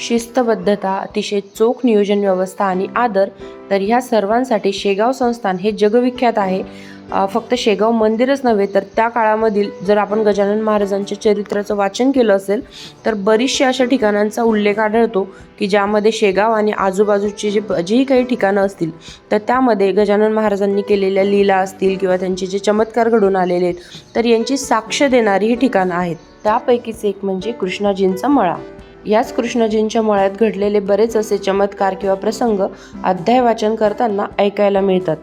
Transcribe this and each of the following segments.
शिस्तबद्धता अतिशय चोख नियोजन व्यवस्था आणि आदर तर ह्या सर्वांसाठी शेगाव संस्थान हे जगविख्यात आहे. फक्त शेगाव मंदिरच नव्हे तर त्या काळामधील जर आपण गजानन महाराजांच्या चरित्राचं वाचन केलं असेल तर बरीचशा अशा ठिकाणांचा उल्लेख आढळतो की ज्यामध्ये शेगाव आणि आजूबाजूची जे जेही काही ठिकाणं असतील तर त्यामध्ये गजानन महाराजांनी केलेल्या लीला असतील किंवा त्यांचे जे चमत्कार घडून आलेले आहेत तर यांची साक्ष देणारी ही ठिकाणं आहेत. त्यापैकीच एक म्हणजे कृष्णाजींचा मळा. याच कृष्णजींच्या मळ्यात घडलेले बरेच असे चमत्कार किंवा प्रसंग अध्याय वाचन करताना ऐकायला मिळतात.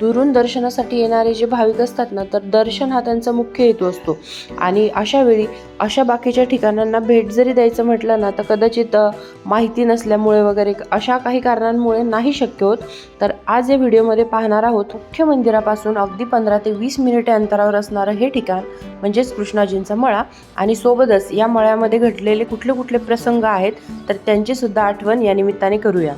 दुरून दर्शनासाठी येणारे जे भाविक असतात ना तर दर्शन हा त्यांचा मुख्य हेतू असतो. आणि अशा वेळी अशा बाकीच्या ठिकाणांना भेट जरी द्यायचं म्हटलं ना तर कदाचित माहिती नसल्यामुळे वगैरे अशा काही कारणांमुळे नाही शक्य होत. तर आज या व्हिडिओमध्ये पाहणार आहोत मुख्य मंदिरापासून अगदी पंधरा ते वीस मिनिटे अंतरावर असणारं हे ठिकाण म्हणजेच कृष्णाजींचा मळा. आणि सोबतच या मळ्यामध्ये घडलेले कुठले कुठले प्रसंग आहेत तर त्यांची सुद्धा आठवण या निमित्ताने करूया.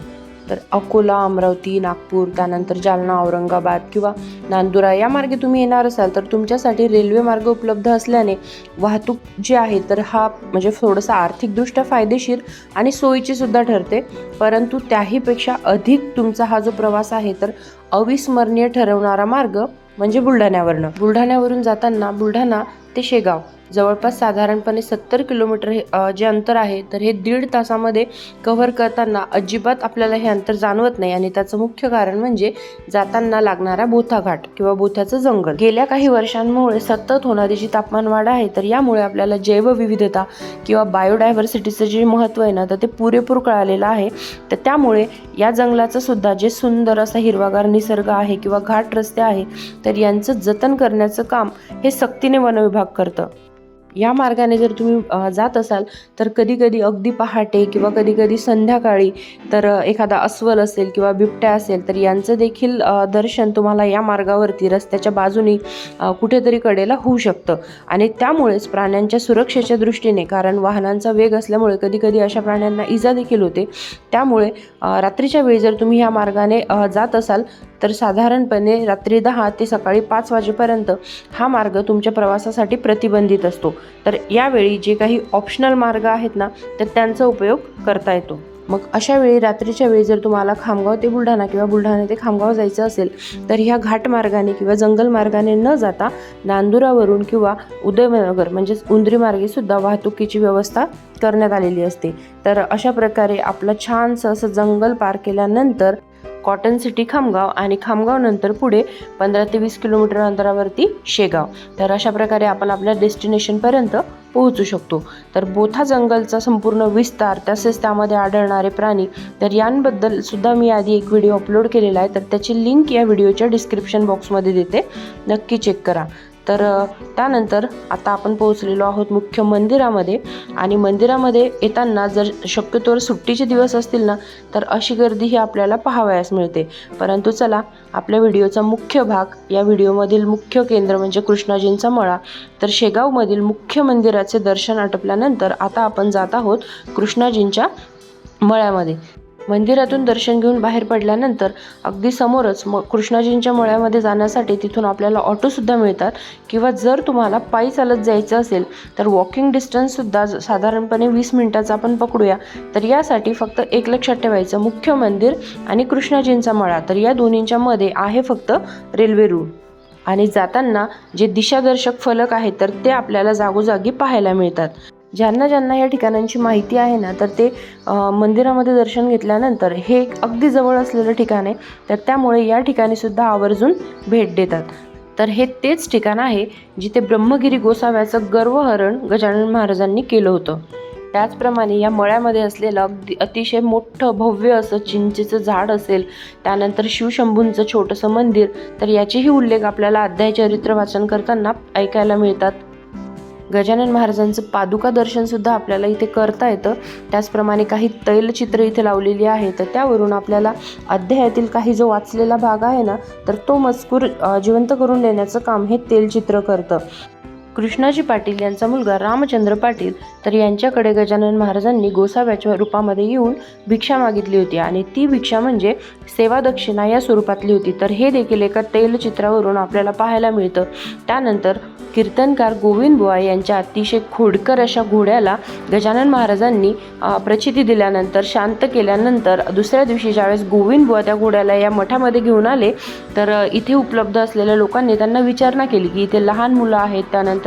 तर अकोला अमरावती नागपूर त्यानंतर जालना औरंगाबाद किंवा नांदुरा या मार्गे तुम्ही येणार असाल तर तुमच्यासाठी रेल्वे मार्ग उपलब्ध असल्याने वाहतूक जी आहे तर हा म्हणजे थोडंसं आर्थिकदृष्ट्या फायदेशीर आणि सोयीची सुद्धा ठरते. परंतु त्याहीपेक्षा अधिक तुमचा हा जो प्रवास आहे तर अविस्मरणीय ठरवणारा मार्ग म्हणजे बुलढाण्यावरनं. बुलढाण्यावरून जाताना बुलढाणा ते शेगाव. जवळपास साधारणपणे सत्तर किलोमीटर हे जे अंतर आहे तर हे दीड तासामध्ये कव्हर करताना अजिबात आपल्याला हे अंतर जाणवत नाही. आणि त्याचं मुख्य कारण म्हणजे जाताना लागणारा बोथाघाट किंवा बोथ्याचं जंगल. गेल्या काही वर्षांमुळे सतत होणारी जी तापमान वाढ आहे तर यामुळे आपल्याला जैवविविधता किंवा बायोडायव्हर्सिटीचं जे महत्त्व आहे ना तर ते पुरेपूर कळालेलं आहे. तर त्यामुळे या जंगलाचं सुद्धा जे सुंदर असा हिरवागार निसर्ग आहे किंवा घाट रस्ते आहे तर यांचं जतन करण्याचं काम हे सक्तीने वनविभाग करतं. या मार्गाने जर तुम्ही जात असाल तर कधी कधी अगदी पहाटे किंवा कधी कधी संध्याकाळी तर एखादा अस्वल असेल किंवा बिबट्या असेल तर यांचं देखील दर्शन तुम्हाला या मार्गावरती रस्त्याच्या बाजूनी कुठेतरी कडेला होऊ शकतं. आणि त्यामुळेच प्राण्यांच्या सुरक्षेच्या दृष्टीने कारण वाहनांचा वेग असल्यामुळे कधी कधी अशा प्राण्यांना इजा देखील होते. त्यामुळे रात्रीच्या वेळी जर तुम्ही ह्या मार्गाने जात असाल तर साधारणपणे रात्री दहा ते सकाळी पाच वाजेपर्यंत हा मार्ग तुमच्या प्रवासासाठी प्रतिबंधित असतो. तर यावेळी जे काही ऑप्शनल मार्ग आहेत ना तर त्यांचा उपयोग करता येतो. मग अशा वेळी रात्रीच्या वेळी जर तुम्हाला खामगाव ते बुलढाणा किंवा बुलढाणा ते खामगाव जायचं असेल तर ह्या घाट मार्गाने किंवा जंगल मार्गाने न जाता नांदुरावरून किंवा उदयनगर म्हणजेच उंदरी मार्गे सुद्धा वाहतुकीची व्यवस्था करण्यात आलेली असते. तर अशा प्रकारे आपलं छानसं असं जंगल पार केल्यानंतर कॉटन सिटी खामगाव आणि खामगाव नंतर पुढे पंधरा ते वीस किलोमीटर अंतरावरती शेगाव. तर अशा प्रकारे आपण आपल्या डेस्टिनेशनपर्यंत पोहोचू शकतो. तर बोथा जंगलचा संपूर्ण विस्तार तसेच त्यामध्ये आढळणारे प्राणी तर यांबद्दल सुद्धा मी आधी एक व्हिडिओ अपलोड केलेला आहे. तर त्याची लिंक या व्हिडिओच्या डिस्क्रिप्शन बॉक्समध्ये देते. नक्की चेक करा. तर त्यानंतर आता आपण पोहोचलेलो आहोत मुख्य मंदिरामध्ये. आणि मंदिरामध्ये येताना जर शक्यतोवर सुट्टीचे दिवस असतील ना तर अशी गर्दी ही आपल्याला पाहावयास मिळते. परंतु चला आपल्या व्हिडिओचा मुख्य भाग या व्हिडिओमधील मुख्य केंद्र म्हणजे कृष्णाजींचा मळा. तर शेगावमधील मुख्य मंदिराचे दर्शन आटपल्यानंतर आता आपण जात आहोत कृष्णाजींच्या मळ्यामध्ये. मंदिरातून दर्शन घेऊन बाहेर पडल्यानंतर अगदी समोरच म कृष्णाजींच्या मळ्यामध्ये जाण्यासाठी तिथून आपल्याला ऑटोसुद्धा मिळतात. किंवा जर तुम्हाला पायी चालत जायचं असेल तर वॉकिंग डिस्टन्ससुद्धा साधारणपणे वीस मिनिटाचा आपण पकडूया. तर यासाठी फक्त एक लक्षात ठेवायचं मुख्य मंदिर आणि कृष्णाजींचा मळा. तर या दोन्हींच्या मध्ये आहे फक्त रेल्वे रूळ आणि जाताना जे दिशादर्शक फलक आहेत तर ते आपल्याला जागोजागी पाहायला मिळतात. ज्यांना ज्यांना या ठिकाणांची माहिती आहे ना तर ते मंदिरामध्ये दर्शन घेतल्यानंतर हे एक अगदी जवळ असलेलं ठिकाण आहे. तर त्यामुळे या ठिकाणी सुद्धा आवर्जून भेट देतात. तर हे तेच ठिकाण आहे जिथे ब्रह्मगिरी गोसाव्याचं गर्वहरण गजानन महाराजांनी केलं होतं. त्याचप्रमाणे या मळ्यामध्ये असलेलं अगदी अतिशय मोठं भव्य असं चिंचेचं झाड असेल त्यानंतर शिवशंभूंचं छोटंसं मंदिर तर याचेही उल्लेख आपल्याला अध्याय चरित्र वाचन करताना ऐकायला मिळतात. गजानन महाराजांचं पादुका दर्शनसुद्धा आपल्याला इथे करता येतं. त्याचप्रमाणे काही तैलचित्र इथे लावलेली आहे. तर त्यावरून आपल्याला अध्यायातील काही जो वाचलेला भाग आहे ना तर तो मजकूर जिवंत करून देण्याचं काम हे तेलचित्र करतं. कृष्णाजी पाटील यांचा मुलगा रामचंद्र पाटील तर यांच्याकडे गजानन महाराजांनी गोसाव्याच्या रूपामध्ये येऊन भिक्षा मागितली होती. आणि ती भिक्षा म्हणजे सेवा दक्षिणा या स्वरूपातली होती. तर हे देखील एका तैलचित्रावरून आपल्याला पाहायला मिळतं. त्यानंतर कीर्तनकार गोविंद बुवा यांच्या अतिशय खोडकर अशा घोड्याला गजानन महाराजांनी प्रचिती दिल्यानंतर शांत केल्यानंतर दुसऱ्या दिवशी ज्यावेळेस गोविंद बुवा त्या घोड्याला या मठामध्ये घेऊन आले तर इथे उपलब्ध असलेल्या लोकांनी त्यांना विचारणा केली की इथे लहान मुलं आहेत. त्यानंतर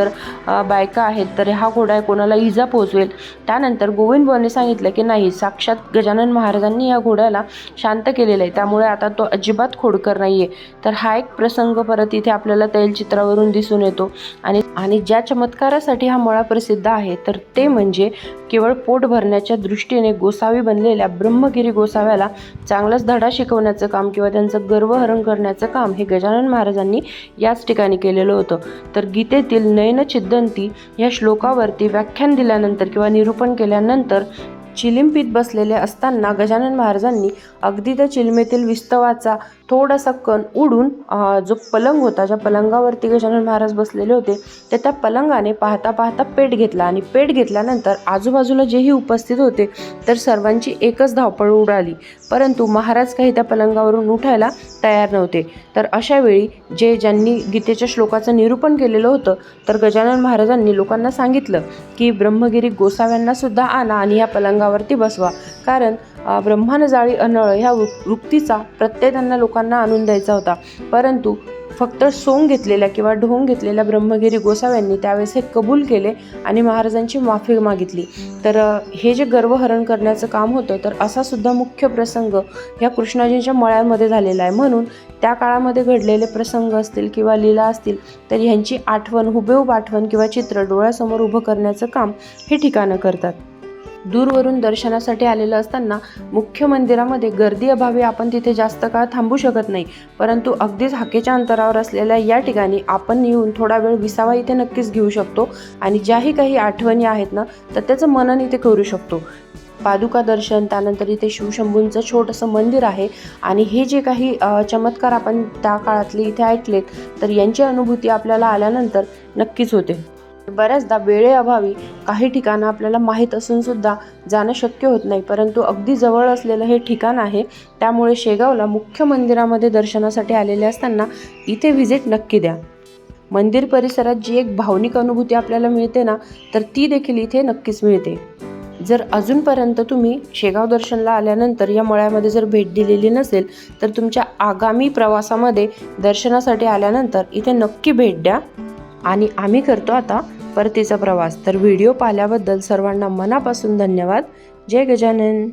अ, बायका आहेत तर हा घोडा कोणाला इजा पोचवेल त्यानंतर गोविंद बुवांनी सांगितलं की नाही साक्षात गजानन महाराजांनी या घोड्याला शांत केलेलं आहे. त्यामुळे आता तो अजिबात खोडकर नाही आहे तर हा एक प्रसंग परत इथे आपल्याला तैलचित्रावरून दिसून येतो. आणि आणि ज्या चमत्कारासाठी हा मळा प्रसिद्ध आहे तर ते म्हणजे केवळ पोट भरण्याच्या दृष्टीने गोसावी बनलेल्या ब्रह्मगिरी गोसाव्याला चांगलाच धडा शिकवण्याचं काम किंवा त्यांचं गर्वहरण करण्याचं काम हे गजानन महाराजांनी याच ठिकाणी केलेलं होतं. तर गीतेतील नयनचिद्दंती या श्लोकावरती व्याख्यान दिल्यानंतर किंवा निरूपण केल्यानंतर चिलिंपीत बसलेले असताना गजानन महाराजांनी अगदी त्या चिलमेतील विस्तवाचा थोडासा कण उडून जो पलंग होता ज्या पलंगावरती गजानन महाराज बसलेले होते तर त्या पलंगाने पाहता पाहता पेट घेतला आणि पेट घेतल्यानंतर आजूबाजूला जेही उपस्थित होते तर सर्वांची एकच धावपळ उडाली. परंतु महाराज काही त्या पलंगावरून उठायला तयार नव्हते. तर अशावेळी जे ज्यांनी गीतेच्या श्लोकाचं निरूपण केलेलं होतं तर गजानन महाराजांनी लोकांना सांगितलं की ब्रह्मगिरी गोसाव्यांनासुद्धा आणा आणि या पलंगावरती बसवा. कारण अ, ब्रह्मानं जाळी अनळ ह्या वृ- वृत्तीचा प्रत्यय त्यांना लोकांना आणून द्यायचा होता. परंतु फक्त सोंग घेतलेल्या किंवा ढोंग घेतलेल्या ब्रह्मगिरी गोसाव्यांनी त्यावेळेस हे कबूल केले आणि महाराजांची माफी मागितली. तर हे जे गर्वहरण करण्याचं काम होतं तर असा सुद्धा मुख्य प्रसंग ह्या कृष्णाजींच्या मळ्यामध्ये झालेला आहे. म्हणून त्या काळामध्ये घडलेले प्रसंग असतील किंवा लीला असतील तर ह्यांची आठवण हुबेहूब आठवण किंवा चित्र डोळ्यासमोर उभं करण्याचं काम हे ठिकाणं करतात. दूरवरून दर्शनासाठी आलेलं असताना मुख्य मंदिरामध्ये गर्दी अभावी आपण तिथे जास्त काळ थांबू शकत नाही. परंतु अगदीच हाकेच्या अंतरावर असलेल्या या ठिकाणी आपण येऊन थोडा वेळ विसावा इथे नक्कीच घेऊ शकतो आणि ज्याही काही आठवणी आहेत ना तर त्याचं मनन इथे करू शकतो. पादुका दर्शन त्यानंतर इथे शिवशंभूंचं छोटंसं मंदिर आहे आणि हे जे काही चमत्कार आपण त्या काळातले इथे ऐकलेत तर यांची अनुभूती आपल्याला आल्यानंतर नक्कीच होते. बऱ्याचदा वेळेअभावी काही ठिकाणं आपल्याला माहीत असून सुद्धा जाणं शक्य होत नाही. परंतु अगदी जवळ असलेलं हे ठिकाण आहे. त्यामुळे शेगावला मुख्य मंदिरामध्ये दर्शनासाठी आलेले असताना इथे व्हिजिट नक्की द्या. मंदिर परिसरात जी एक भावनिक अनुभूती आपल्याला मिळते ना तर ती देखील इथे नक्कीच मिळते. जर अजूनपर्यंत तुम्ही शेगाव दर्शनला आल्यानंतर या मळ्यामध्ये जर भेट दिलेली नसेल तर तुमच्या आगामी प्रवासामध्ये दर्शनासाठी आल्यानंतर इथे नक्की भेट द्या. आणि आम्ही करतो आता परतीचा प्रवास. तर व्हिडिओ पाहिल्याबद्दल सर्वांना मनापासून धन्यवाद. जय गजानन.